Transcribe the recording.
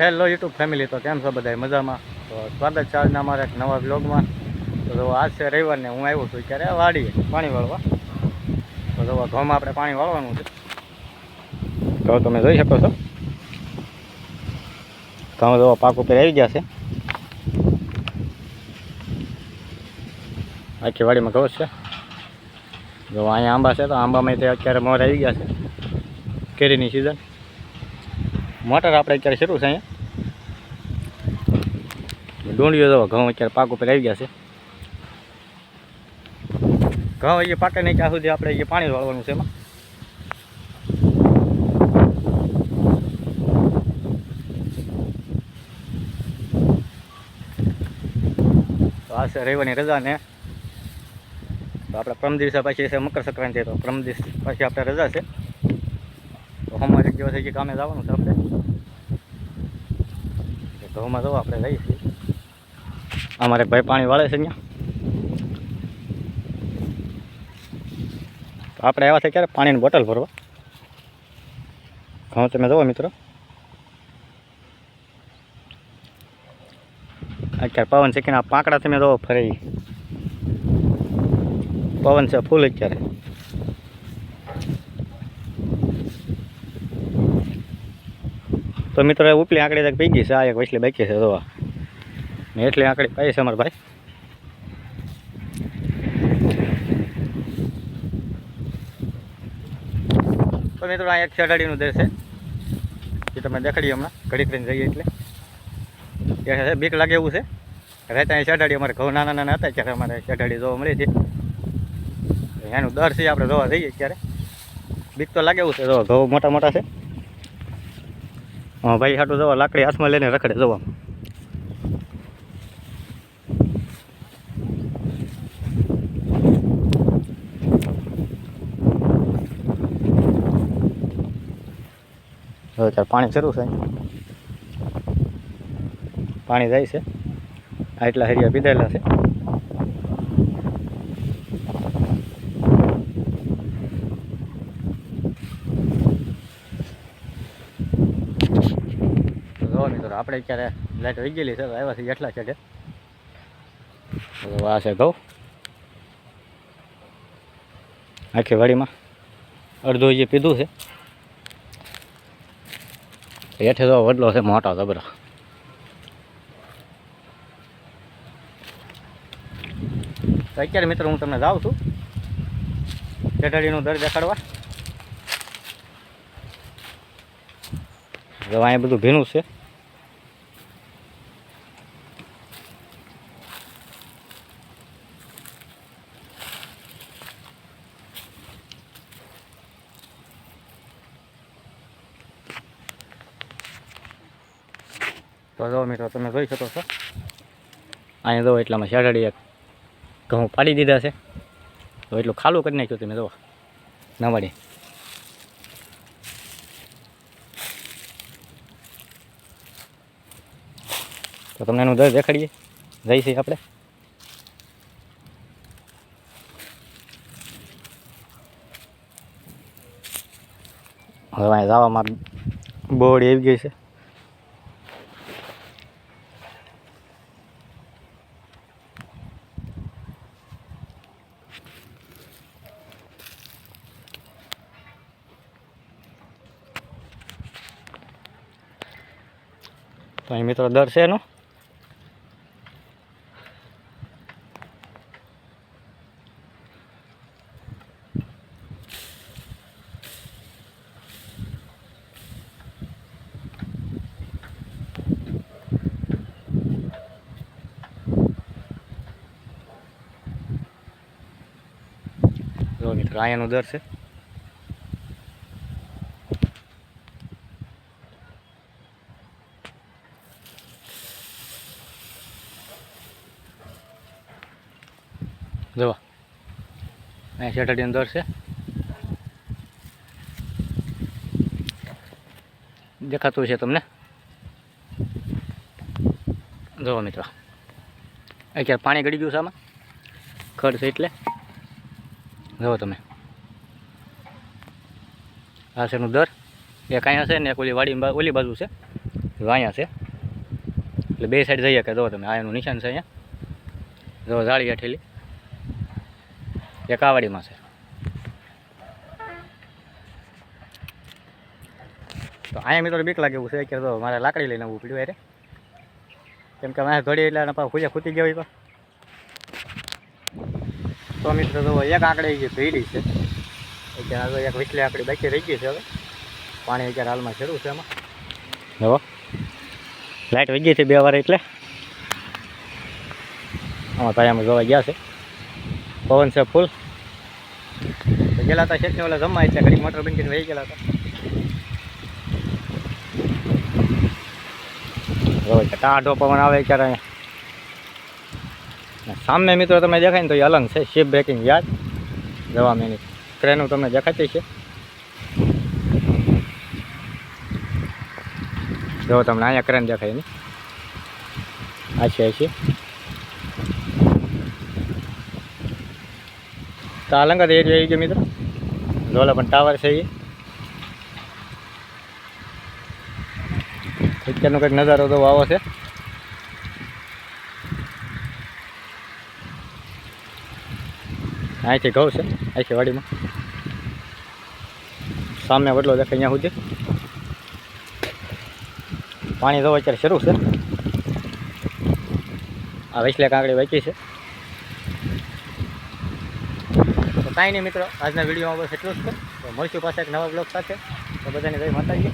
Hello YouTube family તો કેમ છો બધા મજામાં? તો સ્વાગત છે આજના અમારા એક નવા બ્લોગમાં તો આજ છે રવિવારને હું આવ્યો છું ત્યારે વાડીએ, પાણી વાળવા. તો જો ઘઉંમાં આપણે પાણી વાળવાનું છે. તો તમે જોઈ શકો છો. ઘઉં જોવા પાક ઉપર આવી ગયા છે. આખી વાડીમાં ઘઉં છે. જો અહીંયા આંબા છે, તો આંબામાં તે અત્યારે મોર આવી ગયા છે. કેરીની સિઝન મોટર આપણે અત્યારે શરૂ છે અહીંયા. ડુંડીઓ તો ઘઉં અત્યારે પાક ઉપર આવી ગયા છે. ઘઉં અહીંયા પાકે નહીં ત્યાં સુધી આપણે અહીંયા પાણી વાળવાનું છે એમાં. આ છે રવિવારની રજા ને. આપણે પ્રમ દિવસે પછી છે મકર સંક્રાંતિ, તો પ્રમ દિવસ પછી આપણે રજા છે. તો હમણાં એક દિવસ કામે જવાનું છે આપણે. એટલે ઘઉંમાં જવા આપણે જઈએ છીએ. અમારે ભાઈ પાણી વાળે છે અહીંયા. તો આપણે આવ્યા છે ક્યારે પાણીની બોટલ ભરવા? ઘઉં તમે જુઓ મિત્રો. અત્યારે પવન છે કે પાંકડા તમે જુઓ, ફરી. પવન છે ફૂલ અત્યારે. તો મિત્રો ઉપલી આંકડી તક ગઈ છે, આ એક વસલી બાકી છે, જોવા. ને એટલી આંકડી પાઈ છે અમારા ભાઈ? તો મિત્રો, આ એક છેડાડીનું દર છે. એ તમે દેખાડીએ હમણાં ઘડી કરીને જઈએ એટલે. એ બીક લાગે એવું છે. રહેતા અહીં શેઢાડી અમારે ઘઉં નાના નાના હતા, ત્યારે અમારે છેડાડી જોવા મળી હતી. એનું દર છે, આપણે જોવા જઈએ ત્યારે બીક તો લાગે એવું છે, જોવા, ઘઉં મોટા મોટા છે. ભાઈ હાટું જવા, લાકડી હાથમાં લઈને રખડે જવા. હવે ત્યારે પાણી શરૂ છે. પાણી જાય છે. આટલા હરિયા પીધેલા છે તો જો મિત્રો આપણે અત્યારે લાઇટ વહી ગયેલી છે આવ્યા છે એટલા છે આ છે ઘઉં. આખી વાડીમાં અડધો જે પીધું છે. હેઠે તો વડલો છે, મોટો જબરો અત્યારે મિત્રો હું તમને જાઉં છું. ચેટાડીનું દર દેખાડવા. હવે અહીંયા બધું ભીનું છે. તો જો મિત્રો, તમે જોઈ શકો છો. અહીંયા જો એટલામાં શેડાડી એક ઘઉં પાડી દીધા છે. તો એટલું ખાલું કરી નાખ્યું તમે જો નવાડી. તો તમને એનું દર દેખાડીએ. જઈ છીએ આપણે. હવે અહીંયા જવામાં બોડી આવી ગઈ છે. તો અહીં મિત્રો દર છે એનો જો મિત્રો અહીંયાનો દર છે જોવા. અહીંયા સેટરડે દર છે. દેખાતું છે તમને? જોવો મિત્રો. અત્યારે પાણી ગળી ગયું છે આમાં? ખડ છે એટલે. જુઓ તમે. આ છે દર. એક અહીંયા છે ને એક ઓલી વાડી ઓલી બાજુ છે. અહીંયા છે. એટલે બે સાઈડ જઈએ કે જો તમે. આ નિશાન છે અહીંયા. જુઓ જાળી હેઠેલી. એક કાવાડીમાં છે. તો અહીંયા મિત્રો બીક લાગે એવું છે કે તો મારે લાકડી લઈને આવવું પડ્યું અરે કેમ કે મારે ઘડી એટલે પાછું ખુજે ખૂટી ગયા હોય તો. મિત્રો તો એક આંકડી જે ભીડી છે અત્યારે તો એક વિસલી આંકડી બાકી રહી ગઈ છે હવે. પાણી અત્યારે હાલમાં શરૂ છે એમાં. જો લાઇટ વહી ગઈ છે બે વાર એટલે. આમાં ભાઈ અમે જોવા ગયા છે. પવન છે ફૂલ ગયેલા હતા શેઠને ઓલા જમવા એટલે ઘડી મોટર બંધ કરીને વહી ગયેલા હતા. ટાઢો પવન આવે ક્યારે સામે મિત્રો તમે દેખાય ને તો એ અલંગ છે શિપ બ્રેકિંગ યાદ? જવા મેની. ક્રેનો તમને દેખાતી છે. જો તમને અહીંયા ક્રેન દેખાય ને. આ છે. તો અલંગ જ એરિયા આવી ગયો મિત્રો. લોલા પણ ટાવર છે એ. અત્યારનો કંઈક નજારો તો આવો છે. અહીંથી ઘઉં છે, અહીંથી વાડીમાં. સામે વડલો દેખાય અહીંયા સુધી. પાણી તો અત્યારે શરૂ છે. આ વૈસલે કાંકડી વાંચી છે તો કાંઈ નહીં મિત્રો, આજના વિડીયોમાં બસ એટલું જ છે. તો મળશું પાછા એક નવા બ્લોગ સાથે. તો બધાને જય માતાજી.